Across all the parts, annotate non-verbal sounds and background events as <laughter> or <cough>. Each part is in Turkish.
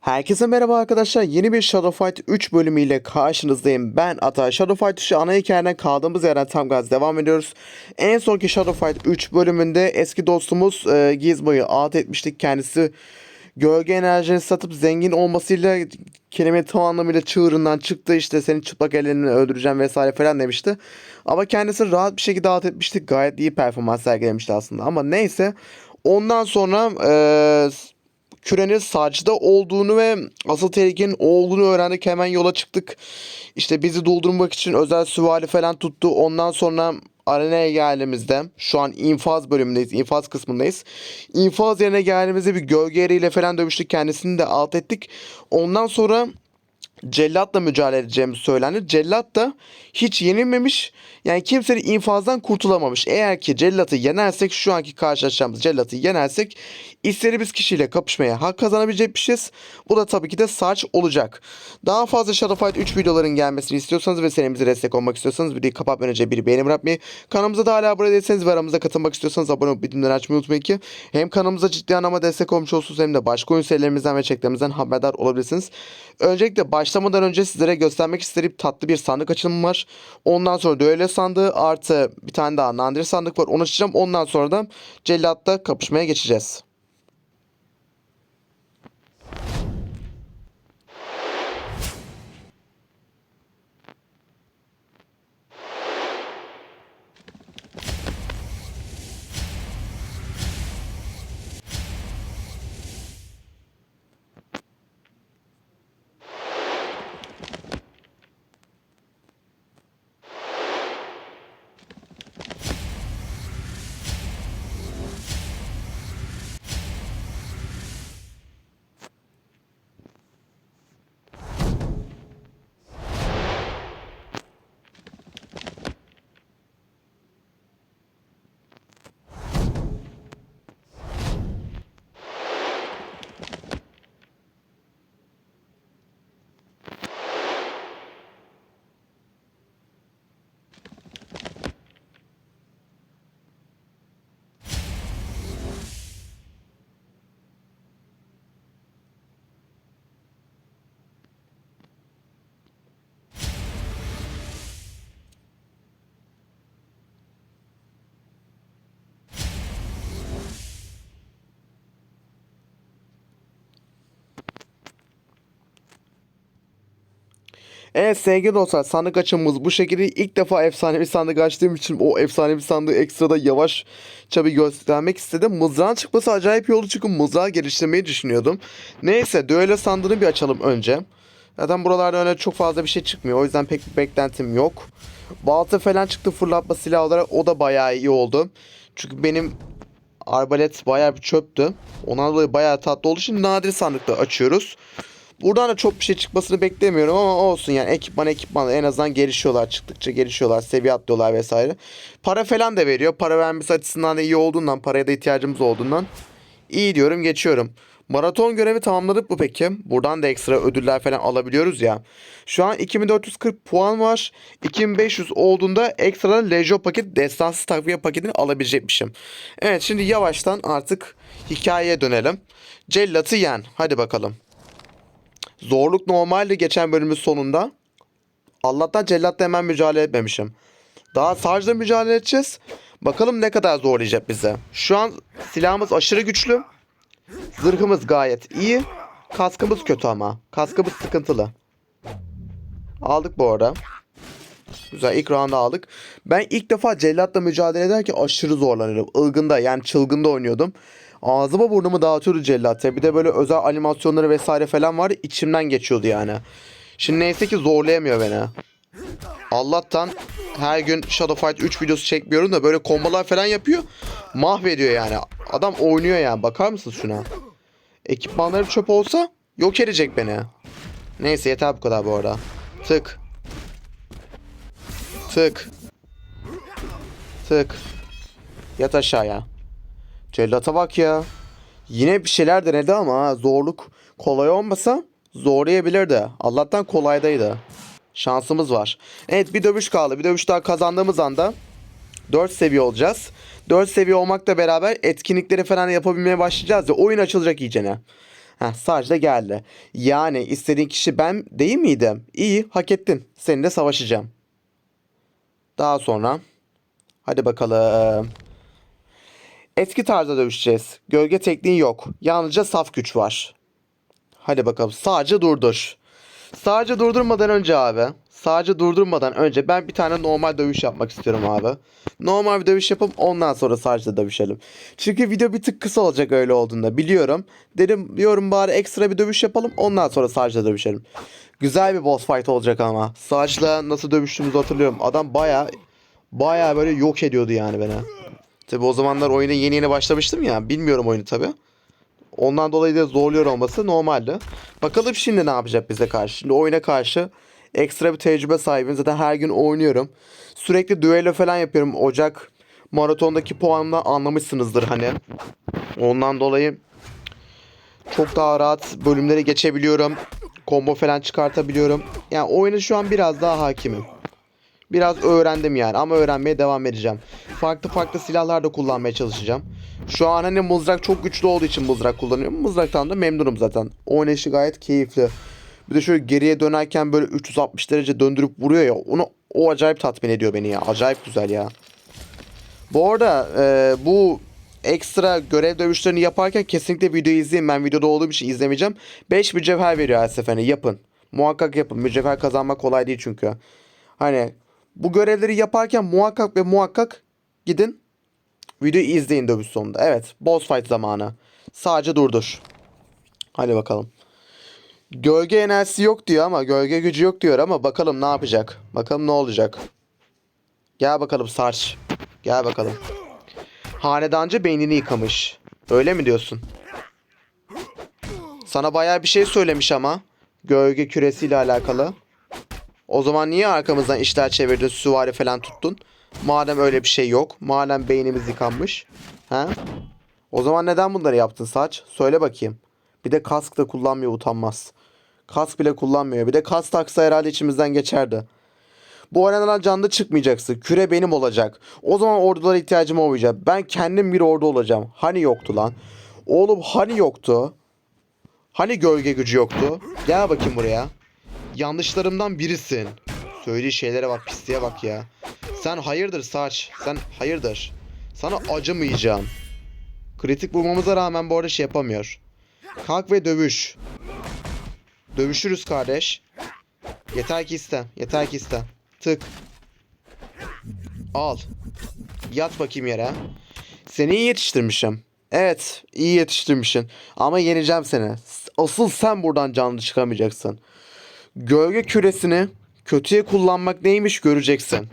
Herkese merhaba arkadaşlar. Yeni bir Shadow Fight 3 bölümüyle karşınızdayım. Ben Ata. Shadow Fight 3'ü ana hikayeden kaldığımız yerden tam gaz devam ediyoruz. En sonki Shadow Fight 3 bölümünde eski dostumuz e, Gizmo'yu alt etmiştik. Kendisi gölge enerjini satıp zengin olmasıyla kelime tam anlamıyla çığırından çıktı. İşte seni çıplak ellerimle öldüreceğim vesaire falan demişti. Ama kendisi rahat bir şekilde alt etmiştik. Gayet iyi performans sergilemişti aslında. Ama neyse. Ondan sonra e, kürenin saçta olduğunu ve asıl tehlikenin o olduğunu öğrendik. Hemen yola çıktık. İşte bizi doldurmak için özel süvari falan tuttu. Ondan sonra arenaya geldiğimizde şu an infaz bölümündeyiz. infaz kısmındayız. İnfaz yerine geldiğimizde bir gölge eriyle falan dövüştük. Kendisini de alt ettik. Ondan sonra Cellat'la mücadele edeceğimiz söylendi. Cellat da hiç yenilmemiş. Yani kimsenin infazdan kurtulamamış. Eğer ki Cellat'ı yenersek şu anki karşılaşacağımız Cellat'ı yenersek istediğimiz kişiyle kapışmaya hak kazanabilecekmişiz. Bu da tabii ki de saç olacak. Daha fazla Shadow Fight 3 videoların gelmesini istiyorsanız ve serimize destek olmak istiyorsanız videoyu kapatmadan önce bir beğeni bırakmayı, kanalımıza da hala abone değilseniz ve aramıza katılmak istiyorsanız abone olup bildirimleri açmayı unutmayın ki hem kanalımıza ciddi anlamda destek olmuş olursunuz hem de başka oyun serilerimizden ve çeklerimizden haberdar olabilirsiniz. Öncelikle başlamadan önce sizlere göstermek istediğim tatlı bir sandık açılımı var. Ondan sonra düello sandığı artı bir tane daha nadir sandık var. Onu açacağım. Ondan sonra da cellatla kapışmaya geçeceğiz. Evet sevgili dostlar sandık açımımız bu şekilde ilk defa efsanevi sandık açtığım için o efsanevi sandığı ekstrada yavaşça bir göstermek istedim. Mızrağın çıkması acayip iyi oldu çünkü mızrağı geliştirmeyi düşünüyordum. Neyse düello sandığını bir açalım önce. Zaten buralarda öyle çok fazla bir şey çıkmıyor o yüzden pek bir beklentim yok. Balta falan çıktı fırlatma silahı olarak o da bayağı iyi oldu. Çünkü benim arbalet bayağı bir çöptü. Ondan dolayı bayağı tatlı oldu. Şimdi nadir sandıkta açıyoruz. Buradan da çok bir şey çıkmasını beklemiyorum ama olsun yani ekipman ekipman en azından gelişiyorlar çıktıkça gelişiyorlar seviye atlıyorlar vesaire. Para falan da veriyor para vermesi açısından da iyi olduğundan paraya da ihtiyacımız olduğundan iyi diyorum geçiyorum. Maraton görevi tamamladık mı peki? Buradan da ekstra ödüller falan alabiliyoruz ya. Şu an 2440 puan var. 2500 olduğunda ekstradan Lejo paket destansı takviye paketini alabilecekmişim. Evet şimdi yavaştan artık hikayeye dönelim. Cellat'ı yen. Hadi bakalım. Zorluk normaldi geçen bölümün sonunda. Allah'tan cellatla hemen mücadele etmemişim. Daha sarjla mücadele edeceğiz. Bakalım ne kadar zorlayacak bize. Şu an silahımız aşırı güçlü. Zırhımız gayet iyi. Kaskımız kötü ama. Kaskımız sıkıntılı. Aldık bu arada. Güzel ilk round'u aldık. Ben ilk defa cellatla mücadele ederken aşırı zorlanıyorum. Ilgında yani çılgında oynuyordum. Ağzıma burnumu dağıtıyordu cellat. Bir de böyle özel animasyonları vesaire falan var. içimden geçiyordu yani. Şimdi neyse ki zorlayamıyor beni. Allah'tan her gün Shadow Fight 3 videosu çekmiyorum da böyle kombolar falan yapıyor. Mahvediyor yani. Adam oynuyor yani. Bakar mısınız şuna? Ekipmanları çöp olsa yok edecek beni. Neyse yeter bu kadar bu arada. Tık. Tık. Tık. Yat aşağıya. Cellata bak ya. Yine bir şeyler denedi ama zorluk kolay olmasa zorlayabilirdi. Allah'tan kolaydaydı. Şansımız var. Evet bir dövüş kaldı. Bir dövüş daha kazandığımız anda 4 seviye olacağız. 4 seviye olmakla beraber etkinlikleri falan yapabilmeye başlayacağız ya oyun açılacak iyicene. Heh, sadece geldi. Yani istediğin kişi ben değil miydim? İyi, hak ettin. Seninle savaşacağım. Daha sonra hadi bakalım. Eski tarzda dövüşeceğiz. Gölge tekniği yok. Yalnızca saf güç var. Hadi bakalım. Sadece durdur. Sadece durdurmadan önce abi. Sadece durdurmadan önce ben bir tane normal dövüş yapmak istiyorum abi. Normal bir dövüş yapıp ondan sonra sadece dövüşelim. Çünkü video bir tık kısa olacak öyle olduğunda biliyorum. Dedim diyorum bari ekstra bir dövüş yapalım ondan sonra sadece dövüşelim. Güzel bir boss fight olacak ama. Saçla nasıl dövüştüğümüzü hatırlıyorum. Adam baya baya böyle yok ediyordu yani beni. Tabi o zamanlar oyuna yeni yeni başlamıştım ya. Bilmiyorum oyunu tabi. Ondan dolayı da zorluyor olması normaldi. Bakalım şimdi ne yapacak bize karşı. Şimdi oyuna karşı ekstra bir tecrübe sahibim. Zaten her gün oynuyorum. Sürekli düello falan yapıyorum. Ocak maratondaki puanımla anlamışsınızdır hani. Ondan dolayı çok daha rahat bölümleri geçebiliyorum. Combo falan çıkartabiliyorum. Yani oyuna şu an biraz daha hakimim. Biraz öğrendim yani ama öğrenmeye devam edeceğim. Farklı farklı silahlar da kullanmaya çalışacağım. Şu an hani mızrak çok güçlü olduğu için mızrak kullanıyorum. Mızraktan da memnunum zaten. Oynayışı gayet keyifli. Bir de şöyle geriye dönerken böyle 360 derece döndürüp vuruyor ya. Onu o acayip tatmin ediyor beni ya. Acayip güzel ya. Bu arada e, bu ekstra görev dövüşlerini yaparken kesinlikle videoyu izleyin. Ben videoda olduğum için izlemeyeceğim. 5 mücevher veriyor her seferinde. Yapın. Muhakkak yapın. Mücevher kazanmak kolay değil çünkü. Hani bu görevleri yaparken muhakkak ve muhakkak gidin videoyu izleyin dövüş sonunda. Evet boss fight zamanı. Sadece durdur. Hadi bakalım. Gölge enerjisi yok diyor ama gölge gücü yok diyor ama bakalım ne yapacak. Bakalım ne olacak. Gel bakalım Sarç. Gel bakalım. Hanedancı beynini yıkamış. Öyle mi diyorsun? Sana bayağı bir şey söylemiş ama. Gölge küresiyle alakalı. O zaman niye arkamızdan işler çevirdin, süvari falan tuttun? Madem öyle bir şey yok. Madem beynimiz yıkanmış. Ha? O zaman neden bunları yaptın saç? Söyle bakayım. Bir de kask da kullanmıyor utanmaz. Kask bile kullanmıyor. Bir de kask taksa herhalde içimizden geçerdi. Bu arenadan canlı çıkmayacaksın. Küre benim olacak. O zaman ordulara ihtiyacım olmayacak. Ben kendim bir ordu olacağım. Hani yoktu lan? Oğlum hani yoktu? Hani gölge gücü yoktu? Gel bakayım buraya. Yanlışlarımdan birisin. Söylediği şeylere bak pisliğe bak ya. Sen hayırdır saç. Sen hayırdır. Sana acımayacağım. Kritik bulmamıza rağmen bu arada şey yapamıyor. Kalk ve dövüş. Dövüşürüz kardeş. Yeter ki iste. Yeter ki iste. Tık. Al. Yat bakayım yere. Seni iyi yetiştirmişim. Evet, iyi yetiştirmişsin. Ama yeneceğim seni. Asıl sen buradan canlı çıkamayacaksın. Gölge küresini kötüye kullanmak neymiş göreceksin.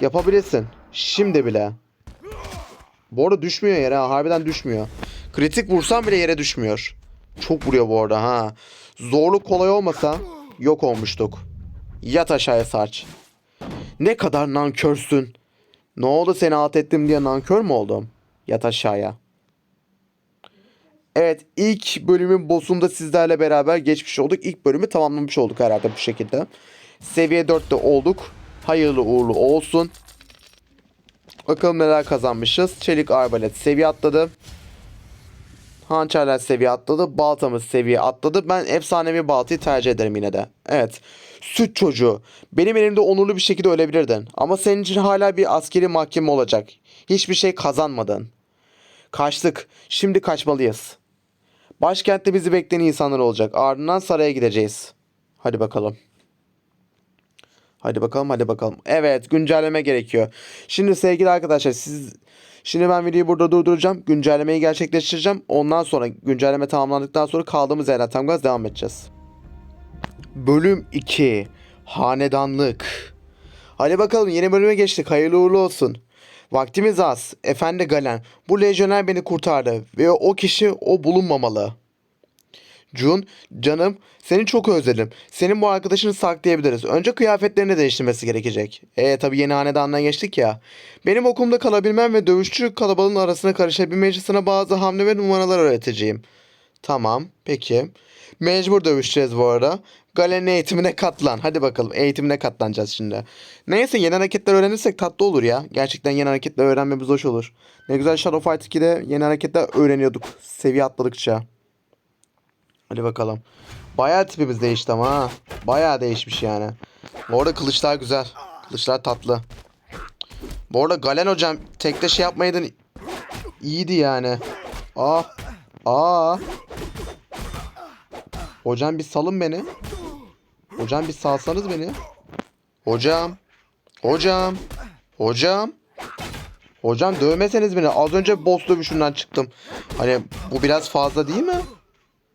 Yapabilirsin. Şimdi bile. Bu arada düşmüyor yere ha. Harbiden düşmüyor. Kritik vursam bile yere düşmüyor. Çok vuruyor bu arada ha. Zorluk kolay olmasa yok olmuştuk. Yat aşağıya sarç. Ne kadar nankörsün. Ne oldu seni alt ettim diye nankör mü oldum? Yat aşağıya. Evet ilk bölümün boss'unda sizlerle beraber geçmiş olduk. İlk bölümü tamamlamış olduk herhalde bu şekilde. Seviye 4'te olduk. Hayırlı uğurlu olsun. Bakalım neler kazanmışız. Çelik arbalet seviye atladı. Hançerler seviye atladı. Baltamız seviye atladı. Ben efsanevi baltayı tercih ederim yine de. Evet. Süt çocuğu. Benim elimde onurlu bir şekilde ölebilirdin. Ama senin için hala bir askeri mahkeme olacak. Hiçbir şey kazanmadın. Kaçtık. Şimdi kaçmalıyız. Başkentte bizi bekleyen insanlar olacak. Ardından saraya gideceğiz. Hadi bakalım. Hadi bakalım hadi bakalım. Evet güncelleme gerekiyor. Şimdi sevgili arkadaşlar siz Şimdi ben videoyu burada durduracağım. Güncellemeyi gerçekleştireceğim. Ondan sonra güncelleme tamamlandıktan sonra kaldığımız yerden tam gaz devam edeceğiz. Bölüm 2. Hanedanlık. Hadi bakalım yeni bölüme geçtik. Hayırlı uğurlu olsun. Vaktimiz az. Efendi Galen. Bu lejyoner beni kurtardı. Ve o kişi o bulunmamalı. Jun, canım seni çok özledim. Senin bu arkadaşını saklayabiliriz. Önce kıyafetlerini değiştirmesi gerekecek. E tabi yeni hanedandan geçtik ya. Benim okulumda kalabilmem ve dövüşçü kalabalığın arasına karışabilmem için sana bazı hamle ve numaralar öğreteceğim. Tamam. Peki. Mecbur dövüşeceğiz bu arada. Galen'in eğitimine katlan. Hadi bakalım eğitimine katlanacağız şimdi. Neyse yeni hareketler öğrenirsek tatlı olur ya. Gerçekten yeni hareketler öğrenmemiz hoş olur. Ne güzel Shadow Fight 2'de yeni hareketler öğreniyorduk. Seviye atladıkça. Hadi bakalım. Bayağı tipimiz değişti ama ha. Bayağı değişmiş yani. Bu arada kılıçlar güzel. Kılıçlar tatlı. Bu arada Galen hocam tekte şey yapmaydın iyiydi yani. Aa. Aa. Hocam bir salın beni. Hocam bir salsanız beni. Hocam. Hocam. Hocam. Hocam dövmeseniz beni. Az önce boss dövüşünden çıktım. Hani bu biraz fazla değil mi?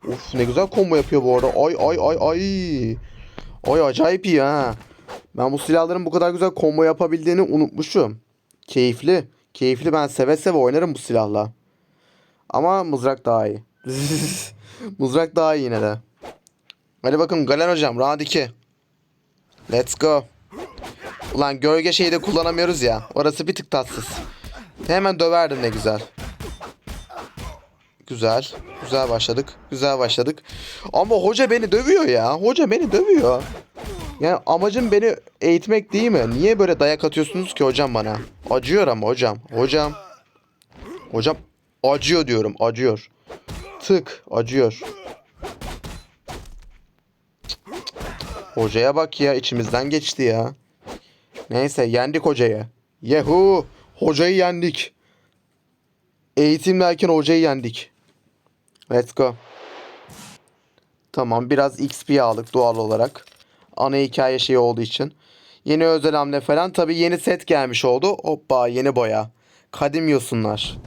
Uf ne güzel combo yapıyor bu arada. Ay ay ay ay. Ay acayip iyi ha. Ben bu silahların bu kadar güzel combo yapabildiğini unutmuşum. Keyifli. Keyifli ben seve seve oynarım bu silahla. Ama mızrak daha iyi. <laughs> mızrak daha iyi yine de. Hadi bakın Galen hocam round 2. Let's go. Ulan gölge şeyi de kullanamıyoruz ya. Orası bir tık tatsız. Hemen döverdim ne güzel. Güzel. Güzel başladık. Güzel başladık. Ama hoca beni dövüyor ya. Hoca beni dövüyor. Yani amacım beni eğitmek değil mi? Niye böyle dayak atıyorsunuz ki hocam bana? Acıyor ama hocam. Hocam. Hocam acıyor diyorum. Acıyor. Tık. Acıyor. Hocaya bak ya. içimizden geçti ya. Neyse yendik hocayı. Yehu. Hocayı yendik. Eğitim derken hocayı yendik. Let's go. Tamam biraz XP aldık doğal olarak. Ana hikaye şeyi olduğu için. Yeni özel hamle falan. Tabi yeni set gelmiş oldu. Hoppa yeni boya. Kadim yosunlar.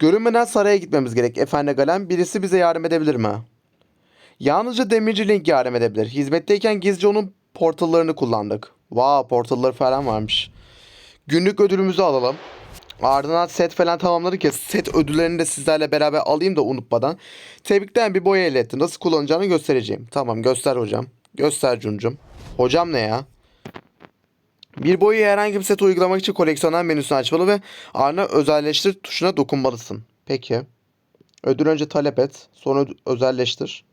Görünmeden saraya gitmemiz gerek. Efendi Galen birisi bize yardım edebilir mi? Yalnızca Demirci Link yardım edebilir. Hizmetteyken gizlice onun portallarını kullandık. Wow portalları falan varmış. Günlük ödülümüzü alalım. Ardından set falan tamamladık ya set ödüllerini de sizlerle beraber alayım da unutmadan. Tebrikten bir boya elde ettim. Nasıl kullanacağını göstereceğim. Tamam göster hocam. Göster Cuncum. Hocam ne ya? Bir boyayı herhangi bir set uygulamak için koleksiyonel menüsünü açmalı ve ardından özelleştir tuşuna dokunmalısın. Peki. Ödül önce talep et. Sonra özelleştir.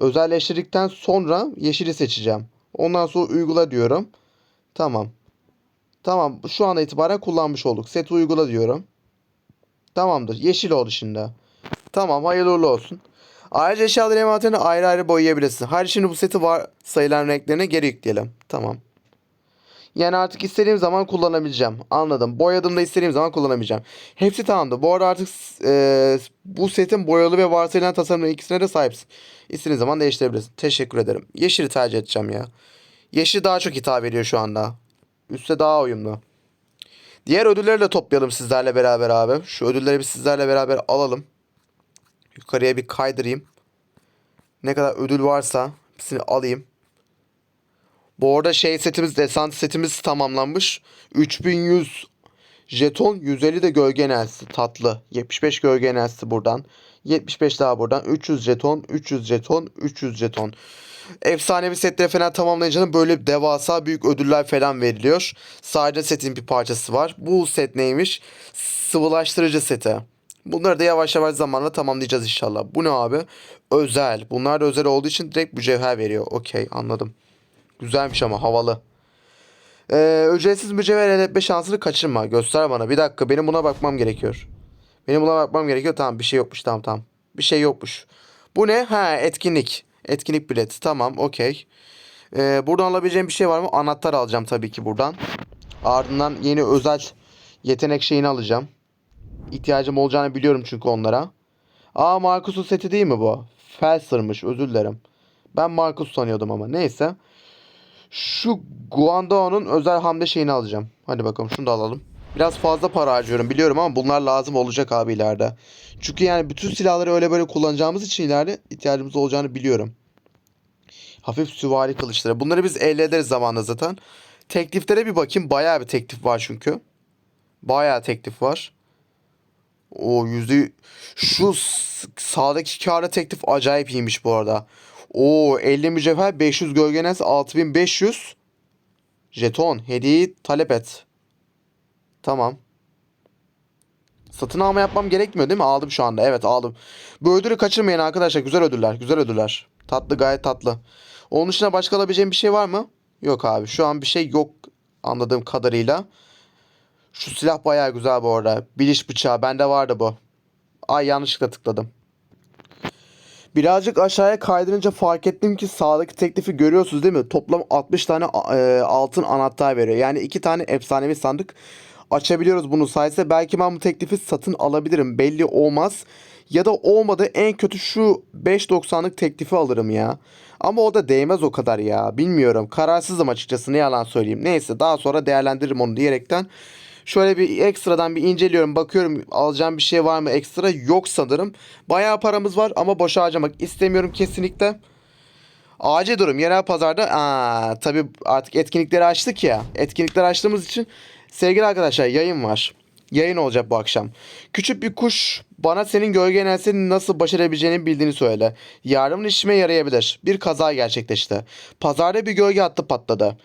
Özelleştirdikten sonra yeşili seçeceğim. Ondan sonra uygula diyorum. Tamam. Tamam şu anda itibaren kullanmış olduk. Set uygula diyorum. Tamamdır. Yeşil oldu şimdi. Tamam hayırlı uğurlu olsun. Ayrıca eşyaları envanterini ayrı ayrı boyayabilirsin. Hayır şimdi bu seti var sayılan renklerine geri yükleyelim. Tamam. Yani artık istediğim zaman kullanabileceğim. Anladım. Boyadığımda istediğim zaman kullanabileceğim. Hepsi tamamdı. Bu arada artık e, bu setin boyalı ve varsayılan tasarımların ikisine de sahipsin. İstediğin zaman değiştirebilirsin. Teşekkür ederim. Yeşili tercih edeceğim ya. Yeşil daha çok hitap ediyor şu anda. Üste daha uyumlu. Diğer ödülleri de toplayalım sizlerle beraber abi. Şu ödülleri bir sizlerle beraber alalım. Yukarıya bir kaydırayım. Ne kadar ödül varsa hepsini alayım. Bu arada şey setimiz, desant setimiz tamamlanmış. 3100 jeton, 150 de gölge enerjisi tatlı. 75 gölge enerjisi buradan. 75 daha buradan. 300 jeton, 300 jeton, 300 jeton. Efsanevi setleri falan tamamlayınca da böyle devasa büyük ödüller falan veriliyor. Sadece setin bir parçası var. Bu set neymiş? Sıvılaştırıcı seti. Bunları da yavaş yavaş zamanla tamamlayacağız inşallah. Bu ne abi? Özel. Bunlar da özel olduğu için direkt mücevher veriyor. Okey anladım. Güzelmiş ama havalı. Ee, ücretsiz mücevher elde etme şansını kaçırma. Göster bana. Bir dakika benim buna bakmam gerekiyor. Benim buna bakmam gerekiyor. Tamam bir şey yokmuş. Tamam tamam. Bir şey yokmuş. Bu ne? Ha etkinlik. Etkinlik bileti. Tamam okey. Ee, buradan alabileceğim bir şey var mı? Anahtar alacağım tabii ki buradan. Ardından yeni özel yetenek şeyini alacağım. İhtiyacım olacağını biliyorum çünkü onlara. Aa Markus'un seti değil mi bu? Felser'mış özür dilerim. Ben Markus sanıyordum ama neyse. Şu Guandao'nun özel hamle şeyini alacağım. Hadi bakalım şunu da alalım. Biraz fazla para harcıyorum biliyorum ama bunlar lazım olacak abi ileride. Çünkü yani bütün silahları öyle böyle kullanacağımız için ileride ihtiyacımız olacağını biliyorum. Hafif süvari kılıçları. Bunları biz elde ederiz zamanla zaten. Tekliflere bir bakayım. Bayağı bir teklif var çünkü. Bayağı teklif var. O yüzde şu sağdaki kâra teklif acayip iyiymiş bu arada. O 50 mücevher 500 gölgenes 6500 jeton hediyeyi talep et. Tamam. Satın alma yapmam gerekmiyor değil mi? Aldım şu anda. Evet aldım. Bu ödülü kaçırmayın arkadaşlar. Güzel ödüller. Güzel ödüller. Tatlı gayet tatlı. Onun dışında başka alabileceğim bir şey var mı? Yok abi. Şu an bir şey yok anladığım kadarıyla. Şu silah bayağı güzel bu arada. Biliş bıçağı. Bende vardı bu. Ay yanlışlıkla tıkladım. Birazcık aşağıya kaydırınca fark ettim ki sağdaki teklifi görüyorsunuz değil mi? Toplam 60 tane e, altın anahtar veriyor. Yani iki tane efsanevi sandık açabiliyoruz bunun sayesinde. Belki ben bu teklifi satın alabilirim. Belli olmaz. Ya da olmadı en kötü şu 5.90'lık teklifi alırım ya. Ama o da değmez o kadar ya. Bilmiyorum. Kararsızım açıkçası ne yalan söyleyeyim. Neyse daha sonra değerlendiririm onu diyerekten. Şöyle bir ekstradan bir inceliyorum. Bakıyorum alacağım bir şey var mı ekstra. Yok sanırım. Bayağı paramız var ama boşa harcamak istemiyorum kesinlikle. Acil durum yerel pazarda. Aa, tabii artık etkinlikleri açtık ya. Etkinlikleri açtığımız için sevgili arkadaşlar yayın var. Yayın olacak bu akşam. Küçük bir kuş bana senin gölge enerjisini nasıl başarabileceğini bildiğini söyle. Yardımın işime yarayabilir. Bir kaza gerçekleşti. Pazarda bir gölge hattı patladı.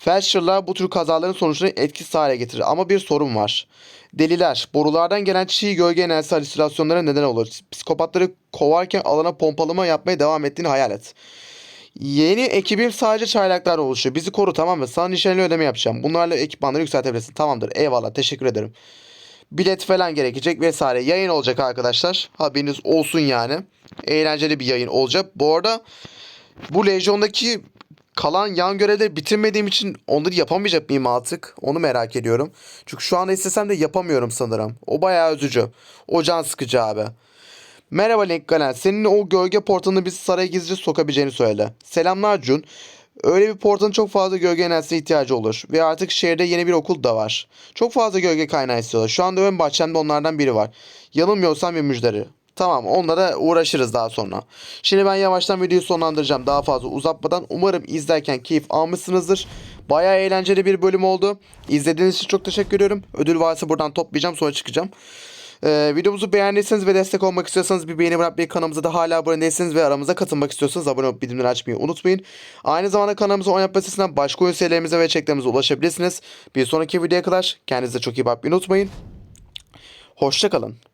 Felçerler bu tür kazaların sonuçlarını etkisiz hale getirir ama bir sorun var. Deliler, borulardan gelen çiğ gölge enerjisi halüsinasyonlara neden olur. Psikopatları kovarken alana pompalama yapmaya devam ettiğini hayal et. Yeni ekibim sadece çaylaklarla oluşuyor. Bizi koru tamam mı? Sana nişanlı ödeme yapacağım. Bunlarla ekipmanları yükseltebilirsin. Tamamdır. Eyvallah. Teşekkür ederim. Bilet falan gerekecek vesaire. Yayın olacak arkadaşlar. Haberiniz olsun yani. Eğlenceli bir yayın olacak. Bu arada bu Legion'daki kalan yan görevleri bitirmediğim için onları yapamayacak mıyım artık? Onu merak ediyorum. Çünkü şu anda istesem de yapamıyorum sanırım. O bayağı üzücü. O can sıkıcı abi. Merhaba Link Galen. Senin o gölge portalını biz saraya gizlice sokabileceğini söyle. Selamlar Jun. Öyle bir portalın çok fazla gölge enerjisine ihtiyacı olur. Ve artık şehirde yeni bir okul da var. Çok fazla gölge kaynağı istiyorlar. Şu anda ön bahçemde onlardan biri var. Yanılmıyorsam bir müjderi. Tamam onunla da uğraşırız daha sonra. Şimdi ben yavaştan videoyu sonlandıracağım. Daha fazla uzatmadan umarım izlerken keyif almışsınızdır. Bayağı eğlenceli bir bölüm oldu. İzlediğiniz için çok teşekkür ediyorum. Ödül varsa buradan toplayacağım sonra çıkacağım. Ee, videomuzu beğendiyseniz ve destek olmak istiyorsanız bir beğeni bırakmayı kanalımıza da hala abone değilseniz ve aramıza katılmak istiyorsanız abone olup bildirimleri açmayı unutmayın. Aynı zamanda kanalımıza oynatma listesinden başka oyun serilerimize ve çeklerimize ulaşabilirsiniz. Bir sonraki videoya kadar kendinize çok iyi bakmayı unutmayın. Hoşçakalın.